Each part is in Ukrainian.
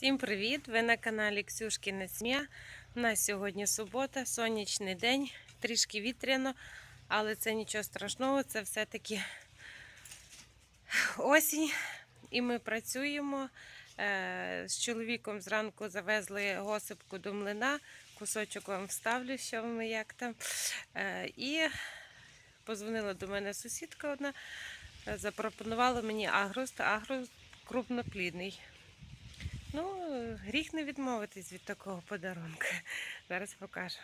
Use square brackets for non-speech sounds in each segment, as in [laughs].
Всім привіт! Ви на каналі Ксюшкіна Сім'я. У нас сьогодні субота, сонячний день, трішки вітряно, але це нічого страшного, це все-таки осінь. І ми працюємо. Е, З чоловіком зранку завезли госипку до млина. Кусочок вам вставлю, що ми як там. Е, І позвонила до мене сусідка одна, запропонувала мені агрост. Агрост крупноплідний. Ну, гріх не відмовитись від такого подарунка. [laughs] Зараз покажу.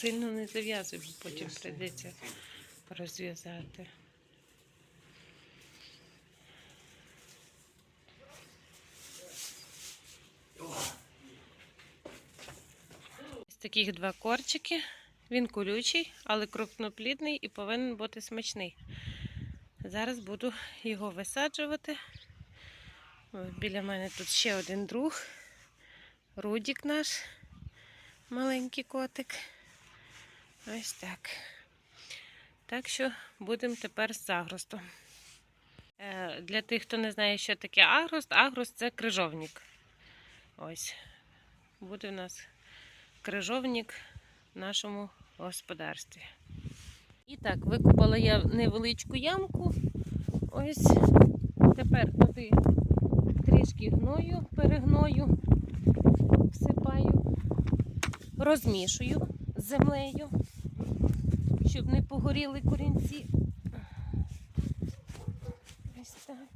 Сильно не зав'язуй, бо потім прийдеться розв'язати. Ось таких два корчики. Він колючий, але крупноплідний і повинен бути смачний. Зараз буду його висаджувати. Біля мене тут ще один друг. Рудік наш маленький котик. Ось так. Так що будемо тепер з агростом. Е, Для тих, хто не знає, що таке агрост, агрост це крижовник. Ось. Буде у нас крижовник в нашому господарстві. І так, викопала я невеличку ямку. Ось тепер туди трішки гною, перегною, всипаю, розмішую з землею, щоб не погоріли корінці. Ось так.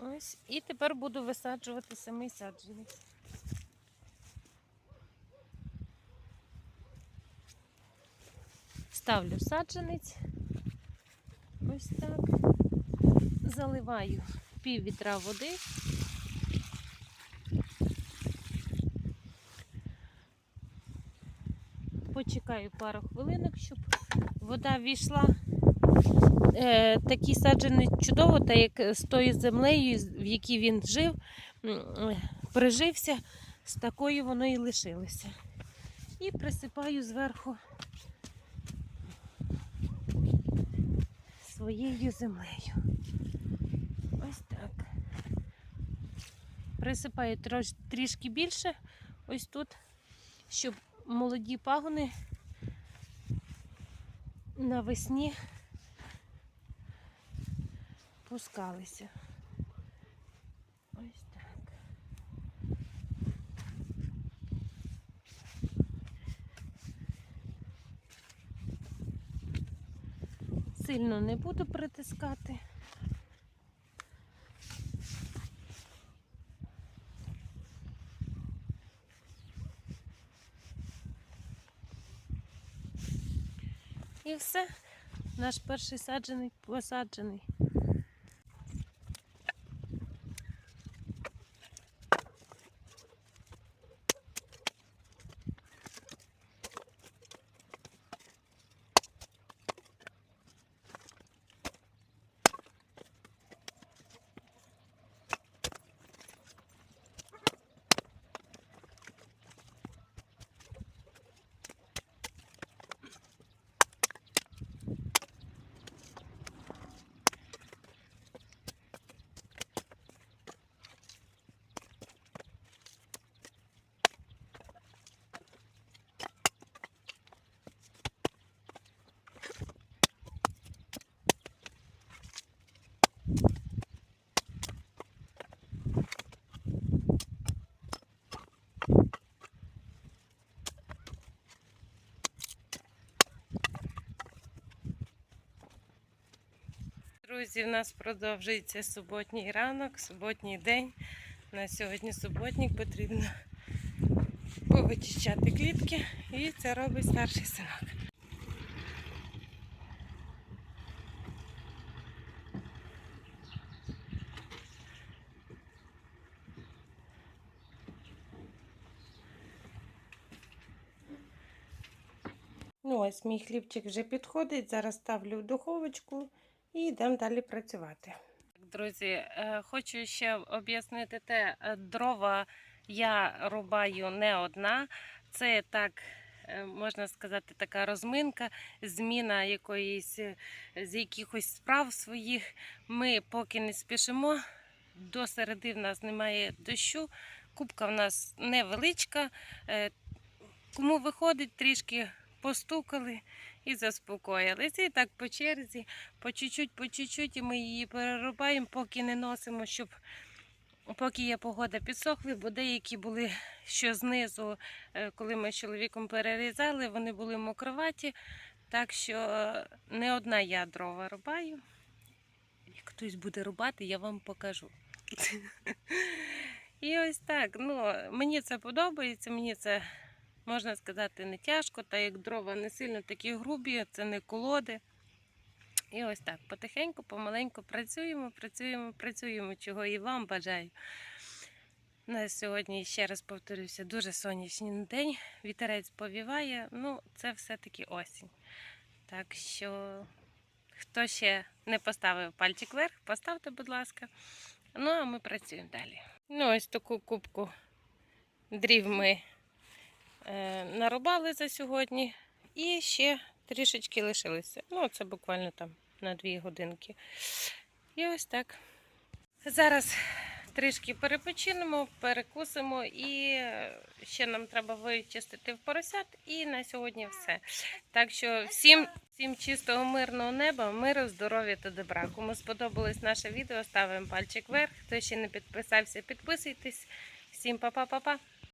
Ось. І тепер буду висаджувати самий саджанець. Ставлю саджанець. Ось так. Заливаю пів вітра води. Почекаю пару хвилинок, щоб вода війшла. Е, такий саджаний чудово, та як з тою землею, в якій він жив, е, прижився, з такою воно і лишилося. І присипаю зверху своєю землею. Ось так. Присипаю трішки більше, ось тут, щоб молоді пагони навесні пускалися. Ось так. Сильно не буду притискати. І все. Наш перший саджений посаджений. Друзі, в нас продовжується суботній ранок, суботній день. На сьогодні суботник потрібно повичищати клітки і це робить старший синок. Ну, ось мій хлібчик вже підходить, зараз ставлю в духовочку і йдемо далі працювати. Друзі, е, хочу ще об'яснити те, е, дрова я рубаю не одна. Це так, е, можна сказати, така розминка, зміна якоїсь з якихось справ своїх. Ми поки не спішимо. До середи в нас немає дощу. Кубка в нас невеличка. Кому виходить, трішки постукали і заспокоїлися. І так по черзі, по чуть-чуть, по чуть-чуть, і ми її перерубаємо, поки не носимо, щоб поки є погода підсохли, бо деякі були що знизу, е, коли ми з чоловіком перерізали, вони були мокроваті. Так що е, не одна я дрова рубаю. Як хтось буде рубати, я вам покажу. [laughs] І ось так. Ну, мені це подобається, мені це можна сказати не тяжко, та як дрова не сильно такі грубі, це не колоди. І ось так, потихеньку, помаленьку працюємо, працюємо, працюємо, чого і вам бажаю. На сьогодні, ще раз повторюся, дуже сонячний день, вітерець повіває, ну, це все-таки осінь. Так що, хто ще не поставив пальчик вверх, поставте, будь ласка. Ну, а ми працюємо далі. Ну, ось таку кубку дрів ми нарубали за сьогодні. І ще трішечки лишилися. Ну, це буквально там на дві годинки. І ось так. Зараз трішки перепочинемо, перекусимо і е, ще нам треба вичистити в поросят. І на сьогодні все. Так що всім, всім чистого, мирного неба, миру, здоров'я та добра. Кому сподобалось наше відео, ставимо пальчик вверх. Хто ще не підписався, підписуйтесь. Всім па-па-па-па.